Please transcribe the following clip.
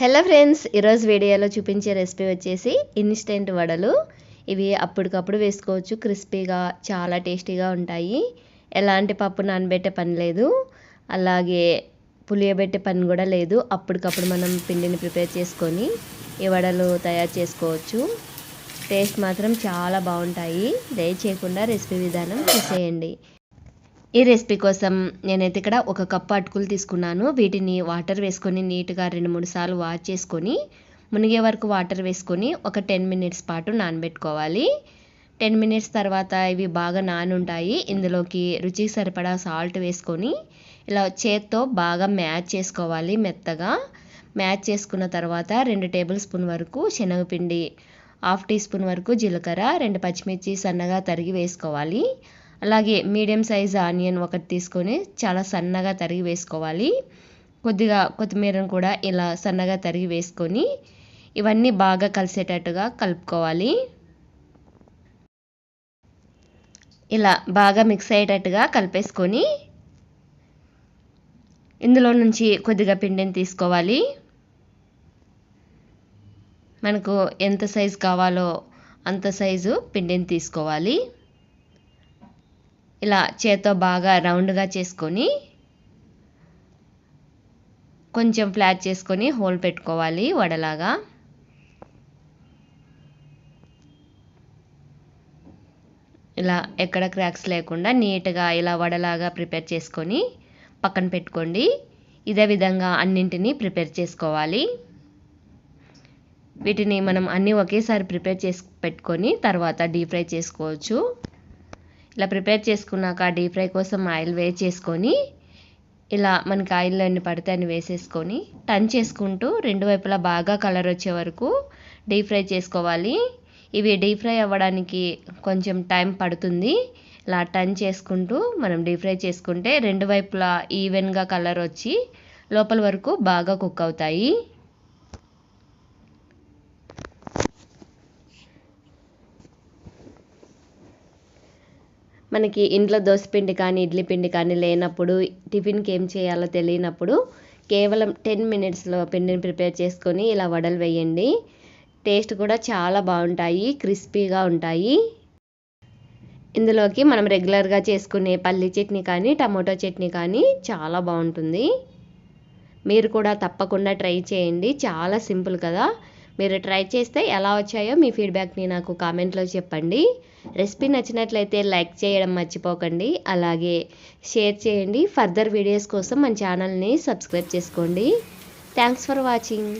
Hello friends ఈరోజు వీడియోలో చూపించే రెసిపీ వచ్చేసి ఇన్స్టెంట్ వడలు. ఇవి అప్పటికప్పుడు వేసుకోవచ్చు క్రిస్పీగా చాలా టేస్టీగా ఉంటాయి. ఎలాంటి పప్పు నానబెట్టే పని లేదు. అలాగే పులియబెట్టే పని కూడా లేదు. అప్పటికప్పుడు మనం పిండిని ప్రిపేర్ చేసుకొని ఈ వడలు తయారు చేసుకోవచ్చు. టేస్ట్ మాత్రం చాలా బాగుంటాయి. దయచేయకుండా రెసిపీ విధానం చూసేయండి. ఈ రెసిపీ కోసం నేనైతే ఇక్కడ ఒక కప్పు అటుకులు తీసుకున్నాను. వీటిని వాటర్ వేసుకొని నీట్గా రెండు మూడు సార్లు వాష్ చేసుకొని మునిగే వరకు వాటర్ వేసుకొని ఒక టెన్ మినిట్స్ పాటు నానబెట్టుకోవాలి. టెన్ మినిట్స్ తర్వాత ఇవి బాగా నానుంటాయి. ఇందులోకి రుచికి సరిపడా సాల్ట్ వేసుకొని ఇలా చేత్తో బాగా మ్యాచ్ చేసుకోవాలి మెత్తగా. మ్యాచ్ చేసుకున్న తర్వాత రెండు టేబుల్ స్పూన్ వరకు శనగపిండి హాఫ్ టీ స్పూన్ వరకు జీలకర్ర రెండు పచ్చిమిర్చి సన్నగా తరిగి వేసుకోవాలి. అలాగే మీడియం సైజ్ ఆనియన్ ఒకటి తీసుకొని చాలా సన్నగా తరిగి వేసుకోవాలి. కొద్దిగా కొత్తిమీరను కూడా ఇలా సన్నగా తరిగి వేసుకొని ఇవన్నీ బాగా కలిసేటట్టుగా కలుపుకోవాలి. ఇలా బాగా మిక్స్ అయ్యేటట్టుగా కలిపేసుకొని ఇందులో నుంచి కొద్దిగా పిండిని తీసుకోవాలి. మనకు ఎంత సైజు కావాలో అంత సైజు పిండిని తీసుకోవాలి. ఇలా చేత్తో బాగా రౌండ్గా చేసుకొని కొంచెం ఫ్లాట్ చేసుకొని హోల్ పెట్టుకోవాలి వడలాగా. ఇలా ఎక్కడ క్రాక్స్ లేకుండా నీట్గా ఇలా వడలాగా ప్రిపేర్ చేసుకొని పక్కన పెట్టుకోండి. ఇదే విధంగా అన్నింటినీ ప్రిపేర్ చేసుకోవాలి. వీటిని మనం అన్నీ ఒకేసారి ప్రిపేర్ చేసి పెట్టుకొని తర్వాత డీప్ ఫ్రై చేసుకోవచ్చు. ఇలా ప్రిపేర్ చేసుకున్నాక డీప్ ఫ్రై కోసం ఆయిల్ వేడి చేసుకొని ఇలా మనకి ఆయిల్లో ఎన్ని పడితే అన్ని వేసేసుకొని టర్న్ చేసుకుంటూ రెండు వైపులా బాగా కలర్ వచ్చే వరకు డీప్ ఫ్రై చేసుకోవాలి. ఇవి డీప్ ఫ్రై అవ్వడానికి కొంచెం టైం పడుతుంది. ఇలా టర్న్ చేసుకుంటూ మనం డీప్ ఫ్రై చేసుకుంటే రెండు వైపులా ఈవెన్గా కలర్ వచ్చి లోపల వరకు బాగా కుక్ అవుతాయి. మనకి ఇంట్లో దోశపిండి కానీ ఇడ్లీ పిండి కానీ లేనప్పుడు టిఫిన్కి ఏం చేయాలో తెలియనప్పుడు కేవలం టెన్ మినిట్స్లో పిండిని ప్రిపేర్ చేసుకొని ఇలా వడలు వేయండి. టేస్ట్ కూడా చాలా బాగుంటాయి క్రిస్పీగా ఉంటాయి. ఇందులోకి మనం రెగ్యులర్గా చేసుకునే పల్లి చట్నీ కానీ టమాటో చట్నీ కానీ చాలా బాగుంటుంది. మీరు కూడా తప్పకుండా ట్రై చేయండి. చాలా సింపుల్ కదా. మీరు ట్రై చేస్తే ఎలా వచ్చాయో మీ ఫీడ్బ్యాక్ని నాకు కామెంట్లో చెప్పండి. రెసిపీ నచ్చినట్లయితే లైక్ చేయడం మర్చిపోకండి. అలాగే షేర్ చేయండి. ఫర్దర్ వీడియోస్ కోసం మన ఛానల్ని సబ్స్క్రైబ్ చేసుకోండి. Thanks for watching.